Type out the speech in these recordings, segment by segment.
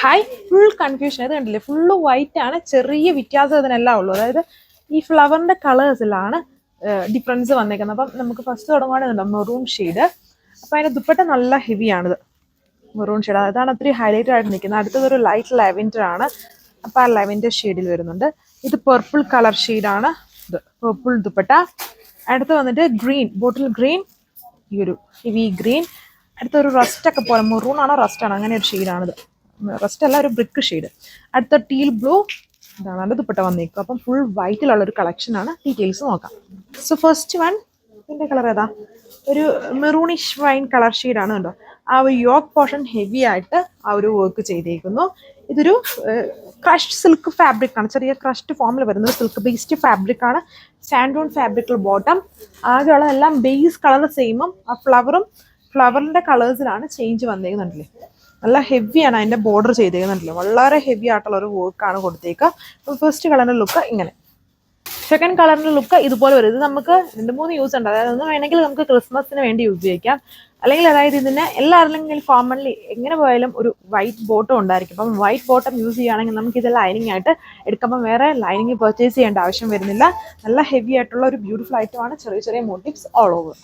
Hi full confusion ഇത് കണ്ടില്ലേ? Full white ആണ്. ചെറിയ വ്യത്യാസം ഇതിനെല്ലാം ഉള്ളൂ. അതായത് ഈ ഫ്ലവറിന്റെ കളേഴ്സിലാണ് ഡിഫറൻസ് വന്നേക്കുന്നത്. അപ്പം നമുക്ക് ഫസ്റ്റ് തുടങ്ങുകയാണെന്നുണ്ടോ മെറൂൺ ഷെയ്ഡ് അപ്പം അതിന്റെ ദുപ്പട്ട നല്ല ഹെവി ആണിത്. മെറൂൺ ഷെയ്ഡ് അതാണ് ഒത്തിരി ഹൈലൈറ്റ് ആയിട്ട് നിൽക്കുന്നത്. അടുത്തത് ഒരു ലൈറ്റ് ലെവൻഡർ ആണ്. അപ്പം ആ ലെവൻഡർ ഷെയ്ഡിൽ വരുന്നുണ്ട്. ഇത് പർപ്പിൾ കളർ ഷെയ്ഡാണ് ഇത് പർപ്പിൾ ദുപ്പട്ട. അടുത്ത് വന്നിട്ട് ഗ്രീൻ ബോട്ടിൽ ഗ്രീൻ ഈ ഒരു ഹെവി ഗ്രീൻ അടുത്തൊരു റസ്റ്റ് ഒക്കെ പോലെ. മെറൂൺ ആണോ റസ്റ്റ് ആണോ? അങ്ങനെ ഒരു ഷെയ്ഡാണിത് റസ്റ്റ് അല്ല ഒരു ബ്രിക്ക് ഷെയ്ഡ് അടുത്ത ടീൽ ബ്ലൂ ഇതാണ് അതിന്റെ ദുപ്പട്ട വന്നേക്കും അപ്പം ഫുൾ വൈറ്റിലുള്ള ഒരു കളക്ഷൻ ആണ്. ഡീറ്റെയിൽസ് നോക്കാം. സോ ഫസ്റ്റ് വൺ ഇതിന്റെ കളർ ഏതാ? ഒരു മെറൂണിഷ് വൈൻ കളർ ഷെയ്ഡാണ് കണ്ടോ? ആ ഒരു യോക്ക് പോർഷൻ ഹെവി ആയിട്ട് ആ ഒരു വർക്ക് ചെയ്തേക്കുന്നു. ഇതൊരു ക്രഷ്ഡ് സിൽക്ക് ഫാബ്രിക് ആണ്. ചെറിയ ക്രഷ്ഡ് ഫോമിൽ വരുന്ന സിൽക്ക് ബേസ്ഡ് ഫാബ്രിക് ആണ്. സാൻഡോൺ ഫാബ്രിക്കിൽ ബോട്ടം ആകെയുള്ള എല്ലാം ബേസ് കളർ സെയിമും ആ ഫ്ലവറും ഫ്ലവറിന്റെ കളേഴ്സിലാണ് ചേഞ്ച് വന്നേക്കുന്നുണ്ടല്ലേ? നല്ല ഹെവിയാണ് അതിന്റെ ബോർഡർ ചെയ്തേക്കുന്നുണ്ടല്ലോ. വളരെ ഹെവി ആയിട്ടുള്ള ഒരു വർക്കാണ് കൊടുത്തേക്കുക ഫസ്റ്റ് കളറിന്റെ ലുക്ക് ഇങ്ങനെ. സെക്കൻഡ് കളറിന്റെ ലുക്ക് ഇതുപോലെ വരും. ഇത് നമുക്ക് രണ്ട് മൂന്ന് യൂസ് ഉണ്ട്. അതായത് ഒന്ന് വേണമെങ്കിൽ നമുക്ക് ക്രിസ്മസിന് വേണ്ടി ഉപയോഗിക്കാം. അല്ലെങ്കിൽ അതായത് ഇതിന് എല്ലാവരിലെങ്കിലും കോമൺലി എങ്ങനെ പോയാലും ഒരു വൈറ്റ് ബോട്ടം ഉണ്ടായിരിക്കും. അപ്പം വൈറ്റ് ബോട്ടം യൂസ് ചെയ്യുകയാണെങ്കിൽ നമുക്ക് ഇത് ലൈനിങ് ആയിട്ട് എടുക്കുമ്പോൾ വേറെ ലൈനിങ് പർച്ചേസ് ചെയ്യേണ്ട ആവശ്യം വരുന്നില്ല. നല്ല ഹെവി ആയിട്ടുള്ള ഒരു ബ്യൂട്ടിഫുൾ ഐറ്റമാണ് ചെറിയ ചെറിയ മോട്ടീവ്സ് ഓൾ ഓവർ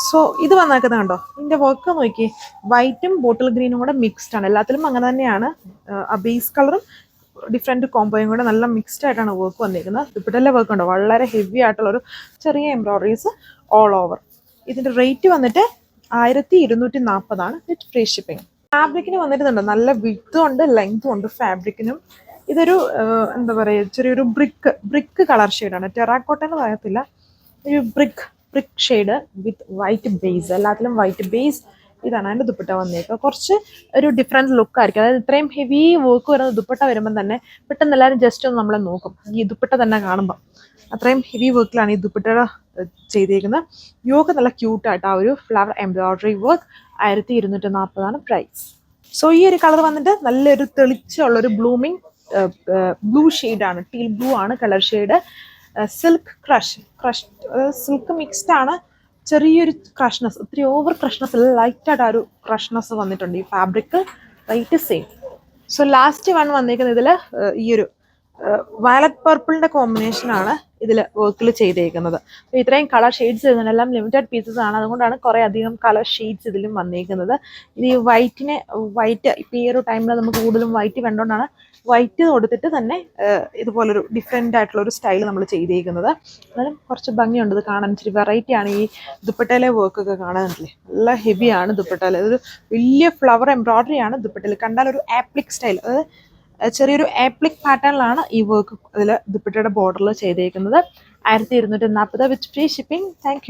സോ ഇത് വന്നേക്കുന്നത് കണ്ടോ? ഇതിന്റെ വർക്ക് നോക്കി വൈറ്റും ബോട്ടിൽ ഗ്രീനും കൂടെ മിക്സ്ഡ് ആണ്. എല്ലാത്തിലും അങ്ങനെ തന്നെയാണ്. ആ ബേസ് കളറും ഡിഫറെന്റ് കോമ്പോയും കൂടെ നല്ല മിക്സ്ഡ് ആയിട്ടാണ് വർക്ക് വന്നിരിക്കുന്നത് ദുപ്പട്ടയിലെ വർക്ക് ഉണ്ടോ? വളരെ ഹെവി ആയിട്ടുള്ള ഒരു ചെറിയ എംബ്രോയിഡറീസ് ഓൾ ഓവർ ഇതിന്റെ റേറ്റ് വന്നിട്ട് ആയിരത്തി ഇരുന്നൂറ്റി നാൽപ്പതാണ് വിത്ത് ഫ്രീ ഷിപ്പിംഗ് ഫാബ്രിക്കിന് വന്നിരുന്നുണ്ട് നല്ല വിത്തും ഉണ്ട് ലെങ്ത്തും ഉണ്ട് ഫാബ്രിക്കിനും ഇതൊരു എന്താ പറയുക ചെറിയൊരു ബ്രിക്ക് ബ്രിക്ക് കളർ ഷെയ്ഡാണ് ടെറാക്കോട്ട എന്ന് പറയത്തില്ല. ഒരു brick brick shade with white base എല്ലാത്തിലും വൈറ്റ് ബേസ് ഇതാണ് അതിന്റെ ദുപ്പട്ട വന്നേക്കുക കുറച്ച് ഒരു ഡിഫറെന്റ് ലുക്ക് ആയിരിക്കും. അതായത് ഇത്രയും ഹെവി വർക്ക് വരുന്ന ദുപ്പട്ട വരുമ്പം തന്നെ പെട്ടെന്ന് എല്ലാവരും ജസ്റ്റ് ഒന്ന് നമ്മളെ നോക്കും. ഈ ദുപ്പട്ട തന്നെ കാണുമ്പോൾ അത്രയും ഹെവി വർക്കിലാണ് ഈ ദുപ്പട്ട ചെയ്തേക്കുന്നത്. യോഗ നല്ല ക്യൂട്ടായിട്ട് ആ ഒരു ഫ്ലവർ എംബ്രോയിഡറി വർക്ക് ആയിരത്തി ഇരുന്നൂറ്റി നാൽപ്പതാണ് പ്രൈസ് സോ ഈ ഒരു കളർ വന്നിട്ട് നല്ലൊരു തെളിച്ചുള്ളൊരു ബ്ലൂമിങ് ബ്ലൂ ഷെയ്ഡാണ് ടീൽ ബ്ലൂ ആണ്. Colour shade silk crush crush silk mixed ആണ്. ചെറിയൊരു ക്രഷ്നസ് ഒത്തിരി ഓവർ ക്രഷ്നസ് അല്ല ലൈറ്റായിട്ട് ആ ഒരു ക്രഷ്നസ് വന്നിട്ടുണ്ട് ഈ fabric right same so last one വന്നേക്കുന്നത് ഇതിൽ ഈ ഒരു വയലറ്റ് പർപ്പിളിന്റെ കോമ്പിനേഷൻ ആണ് ഇതിൽ വർക്കിൽ ചെയ്തേക്കുന്നത്. അപ്പോൾ ഇത്രയും കളർ ഷെയ്ഡ്സ് എല്ലാം ലിമിറ്റഡ് പീസസ് ആണ്. അതുകൊണ്ടാണ് കുറേ അധികം കളർ ഷെയ്ഡ്സ് ഇതിലും വന്നേക്കുന്നത്. ഇത് ഈ വൈറ്റിനെ വൈറ്റ് ഇപ്പം ഈ ഒരു ടൈമിൽ നമുക്ക് കൂടുതലും വൈറ്റ് വേണ്ടോണ്ടാണ് വൈറ്റ് കൊടുത്തിട്ട് തന്നെ ഇതുപോലൊരു ഡിഫറെന്റ് ആയിട്ടുള്ള ഒരു സ്റ്റൈൽ നമ്മൾ ചെയ്തേക്കുന്നത്. എന്നാലും കുറച്ച് ഭംഗിയുണ്ട് ഇത് കാണാൻ. ഇച്ചിരി വെറൈറ്റി ആണ് ഈ ദുപ്പട്ടയിലെ വർക്കൊക്കെ കാണാനില്ലേ? നല്ല ഹെവിയാണ് ദുപ്പട്ടയിൽ ഇതൊരു വലിയ ഫ്ലവർ എംബ്രോയിഡറി ആണ് ദുപ്പട്ടയിൽ കണ്ടാൽ ഒരു ആപ്ലിക് സ്റ്റൈൽ അതായത് ചെറിയൊരു ആപ്ലിക് പാറ്റേണിലാണ് ഈ വർക്ക് അതിൽ ദുപ്പട്ടയുടെ ബോർഡറിൽ ചെയ്തേക്കുന്നത്. ആയിരത്തി ഇരുന്നൂറ്റി നാൽപ്പത് വിത്ത് ഫ്രീ ഷിപ്പിംഗ് താങ്ക്